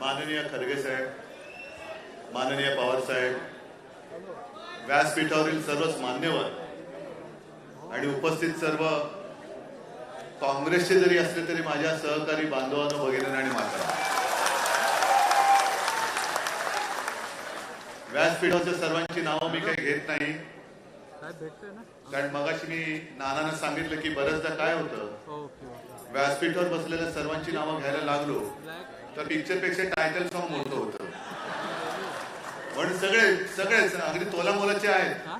माननीय खरगे साहेब माननीय पवार साहेब व्यासपीठावरील सर्वच मान्यवर आणि उपस्थित सर्व काँग्रेसचे जरी असले तरी माझ्या सहकारी बांधवांनो भगिनी आणि माता व्यासपीठावरच्या सर्वांची नावं मी काही घेत नाही. कारण मगाशी मी नानानं सांगितलं की बऱ्याचदा काय होतं? ओके ओके व्यासपीठावर बसलेल्या सर्वांची नावं घ्यायला लागलो तर पिक्चरपेक्षा टायटल सॉन्ग मोठं होतं. पण सगळे सगळेच अगदी तोला मोलाचे आहेत. हा?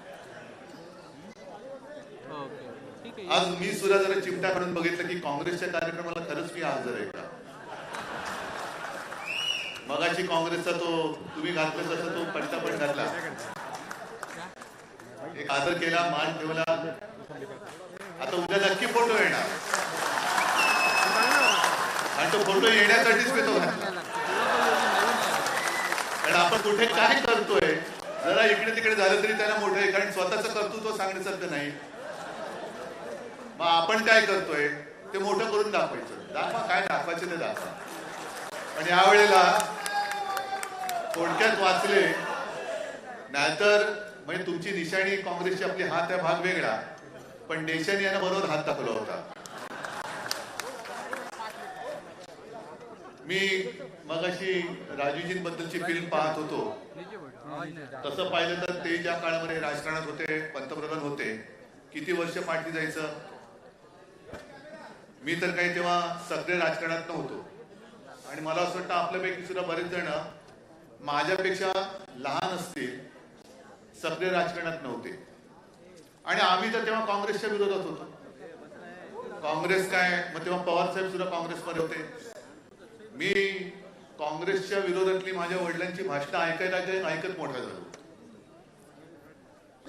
आहे. आज मी सुद्धा जरा चिमटा काढून बघितलं की काँग्रेसच्या कार्यक्रमाला खरंच मी हजर आहे का? मगाची काँग्रेसचा तो तुम्ही घातलं तसं तो पट्टा पण घातला. एक आदर केला मान ठेवला. आता उद्या नक्की फोटो येणार. तो फोटो येण्यासाठीच मी तो घातला कारण आपण कुठे काय करतोय जरा इकडे तिकडे झालं तरी त्याला मोठं आहे कारण स्वतःच कर्तृत्व सांगण्यासारखं नाही. मग आपण काय करतोय ते मोठं करून दाखवायचं. दाखवा काय दाखवायचं ते दाखवा. पण यावेळेला थोडक्यात वाचले नाहीतर म्हणजे तुमची निशाणी काँग्रेसची आपली हात आहे भाग वेगळा. पण देशाने यानं बरोबर हात दाखवला होता. मी मगाशी राजूजींबद्दलची फिल्म पाहत होतो. तसं पाहिलं तर ते ज्या काळामध्ये राजकारणात होते पंतप्रधान होते किती वर्ष पाठी जायचं? मी तर काही तेव्हा सगळे राजकारणात नव्हतो. आणि मला असं वाटतं आपल्यापैकी सुद्धा बरेच जण माझ्यापेक्षा लहान असतील सगळे राजकारणात नव्हते. आणि आम्ही तर तेव्हा काँग्रेसच्या विरोधात होतो. काँग्रेस काय? मग तेव्हा पवार साहेब सुद्धा काँग्रेसमध्ये होते. मी काँग्रेसच्या विरोधातली माझ्या वडिलांची भाषणं ऐकायला ऐकत मोठा झालो.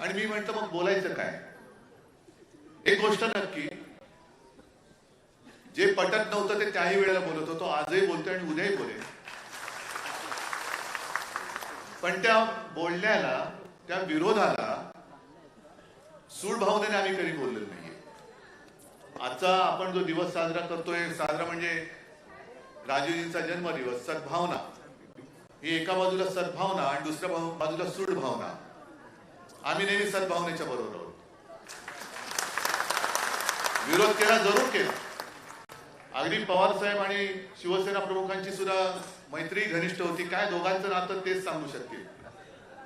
आणि मी म्हंटल मग बोलायचं काय? एक गोष्ट नक्की जे पटत नव्हतं ते त्याही वेळेला बोलत होतो आजही बोलतोय आणि उद्याही बोलेल. पण त्या बोलण्याला त्या विरोधाला सूड भावनेने आम्ही कधी बोललेलो नाहीये. आजचा आपण जो दिवस साजरा करतोय साजरा म्हणजे राजूजींचा जन्मदिवस सद्भावना. ही एका बाजूला सद्भावना आणि दुसऱ्या बाजूला सूड भावना आम्ही नेहमी सद्भावनेच्या बरोबर आहोत. विरोध केला जरूर केला. अगदी पवार साहेब आणि शिवसेना प्रमुखांची सुद्धा मैत्री घनिष्ठ होती. काय दोघांचं नातं तेच सांगू शकतील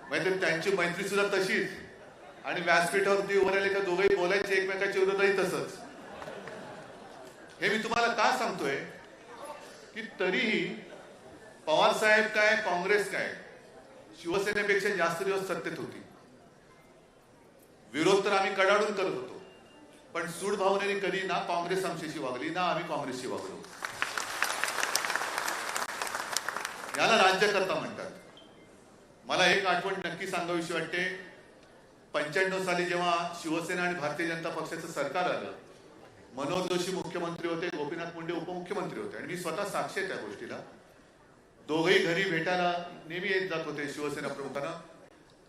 म्हणजे त्यांची मैत्री सुद्धा तशीच. आणि व्यासपीठावरती उभं राहिले का दोघंही बोलायचे एकमेकाच्या विरोधही तसंच. हे मी तुम्हाला का सांगतोय? की तरीही पवार साहेब काय काँग्रेस काय शिवसेनेपेक्षा जास्त दिवस सत्तेत होती. विरोध तर आम्ही कडाडून करत होतो. पण सूड भावनेने कधी ना काँग्रेस आमच्याशी वागली ना आम्ही काँग्रेसशी वागलो. याला राज्यकर्ता म्हणतात. मला एक आठवण नक्की सांगावीशी वाटते. पंच्याण्णव साली जेव्हा शिवसेना आणि भारतीय जनता पक्षाचं सरकार आलं मनोहर जोशी मुख्यमंत्री होते गोपीनाथ मुंडे उपमुख्यमंत्री होते. आणि मी स्वतः साक्षी आहे त्या गोष्टीला. दोघही घरी भेटायला नेहमी येत जात होते शिवसेना प्रमुखांना.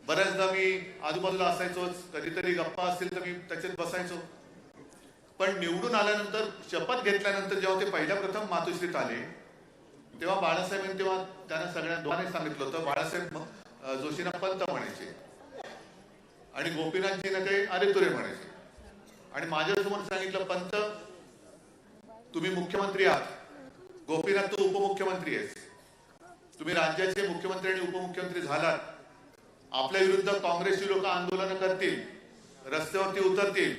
बऱ्याचदा मी आजूबाजूला असायचोच कधीतरी गप्पा असतील तर मी त्याच्यात बसायचो. पण निवडून आल्यानंतर शपथ घेतल्यानंतर जेव्हा ते पहिल्या प्रथम मातोश्रीत आले तेव्हा बाळासाहेबांनी तेव्हा त्यांना सगळ्या दोघांनी सांगितलं होतं बाळासाहेब जोशींना पंत म्हणायचे. आणि गोपीनाथजींना ते अरे तुरे म्हणायचे. आणि माझ्यासमोर सांगितलं पंत तुम्ही मुख्यमंत्री आहात. गोपीनाथ तू उपमुख्यमंत्री आहेस. तुम्ही राज्याचे मुख्यमंत्री आणि उपमुख्यमंत्री झालात. आपल्या विरुद्ध काँग्रेसची लोक आंदोलन करतील रस्त्यावरती उतरतील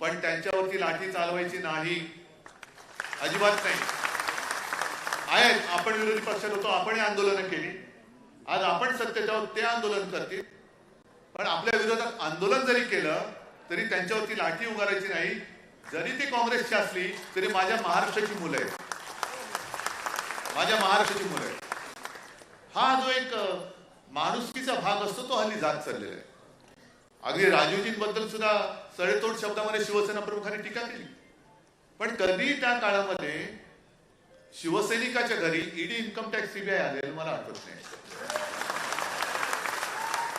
पण त्यांच्यावरती लाठी चालवायची नाही. अजिबात नाही. आहेत आपण विरोधी पक्षात होतो आपणही आंदोलनं केली. आज आपण सत्तेत आहोत ते आंदोलन करतील. पण आपल्या विरोधात आंदोलन जरी केलं तरी त्यांच्यावरती लाठी उगारायची नाही. जरी ती काँग्रेसची असली तरी माझ्या महाराष्ट्राची मुलं आहेत. माझ्या महाराष्ट्राची मुलं आहेत. हा जो एक माणुसकीचा भाग असतो तो हल्ली जात चाललेला आहे. अगदी राजीवजींबद्दल सुद्धा सडेतोड शब्दामध्ये शिवसेना प्रमुखांनी टीका केली. पण कधी त्या काळामध्ये शिवसैनिकाच्या घरी ईडी इन्कम टॅक्स सीबीआय आलेलं मला आठवत नाही.